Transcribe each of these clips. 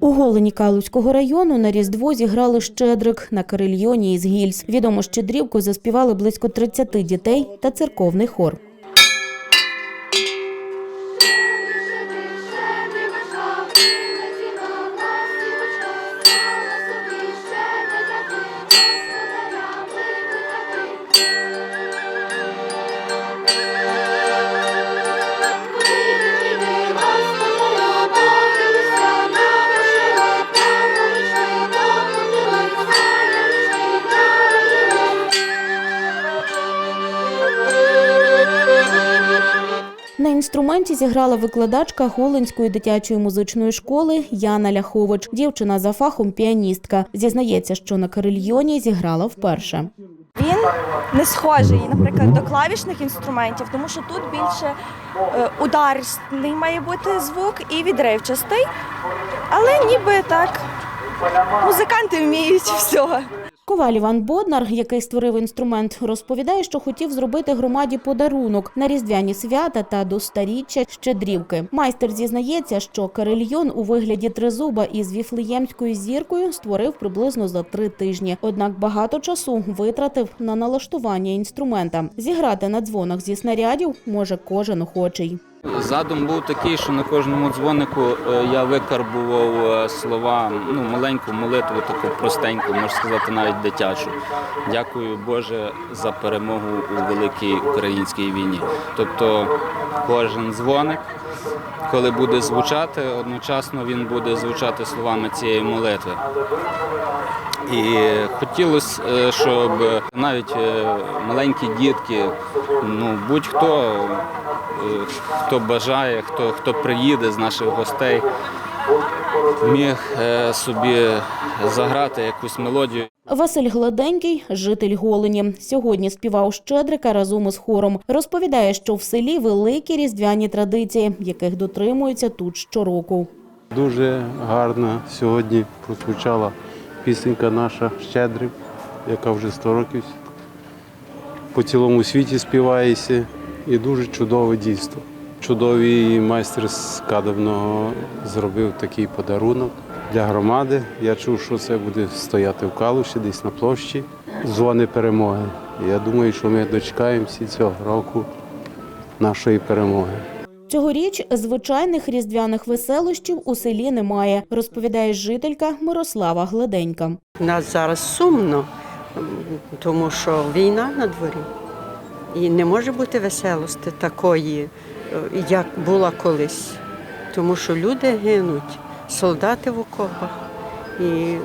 У Голені Калуського району на Різдво зіграли щедрик на карельйоні із гільз. Відомо щедрівку заспівали близько 30 дітей та церковний хор. На інструменті зіграла викладачка Голинської дитячої музичної школи Яна Ляхович. Дівчина за фахом піаністка. Зізнається, що на карельйоні зіграла вперше. Він не схожий, наприклад, до клавішних інструментів, тому що тут більше е, ударний має бути звук і відривчастий, але ніби так музиканти вміють всього. Коваль Іван Боднар, який створив інструмент, розповідає, що хотів зробити громаді подарунок на різдвяні свята та до старіччя щедрівки. Майстер зізнається, що карельйон у вигляді тризуба із віфлеємською зіркою створив приблизно за три тижні. Однак багато часу витратив на налаштування інструмента. Зіграти на дзвонах зі снарядів може кожен охочий. Задум був такий, що на кожному дзвонику е, я викарбував е, слова, ну, маленьку молитву, таку простеньку, можна сказати, навіть дитячу. Дякую Боже за перемогу у великій українській війні. Тобто кожен дзвоник, коли буде звучати, одночасно він буде звучати словами цієї молитви. І хотілося, е, щоб навіть маленькі дітки, ну будь-хто, хто бажає, хто, хто приїде з наших гостей, міг е, собі заграти якусь мелодію. Василь Гладенький, житель Голені, сьогодні співав щедрика разом із хором. Розповідає, що в селі великі різдвяні традиції, яких дотримуються тут щороку. Дуже гарно сьогодні прозвучала пісенька наша Щедрик, яка вже 100 років по цілому світі співається. І дуже чудове дійство. Чудовий майстер з Кадовного зробив такий подарунок для громади. Я чув, що це буде стояти в Калуші, десь на площі зони перемоги. Я думаю, що ми дочекаємося цього року нашої перемоги. Цьогоріч звичайних різдвяних веселощів у селі немає, розповідає жителька Мирослава Гладенька. У нас зараз сумно, тому що війна на дворі. І не може бути веселості такої, е, як була колись. Тому що люди гинуть, солдати в окопах. І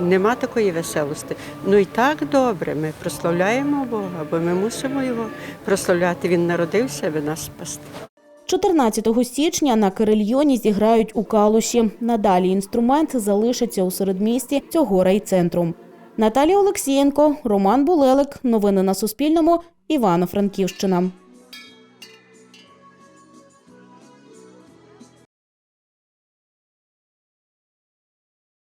нема такої веселості. Ну і так добре, ми прославляємо Бога, бо ми мусимо його прославляти. Він народився, аби нас спасти. 14 січня на Кирильйоні зіграють у Калуші. Надалі інструмент залишиться у середмісті цього райцентру. Наталія Олексієнко, Роман Булелик. Новини на Суспільному. Івано-Франківщина.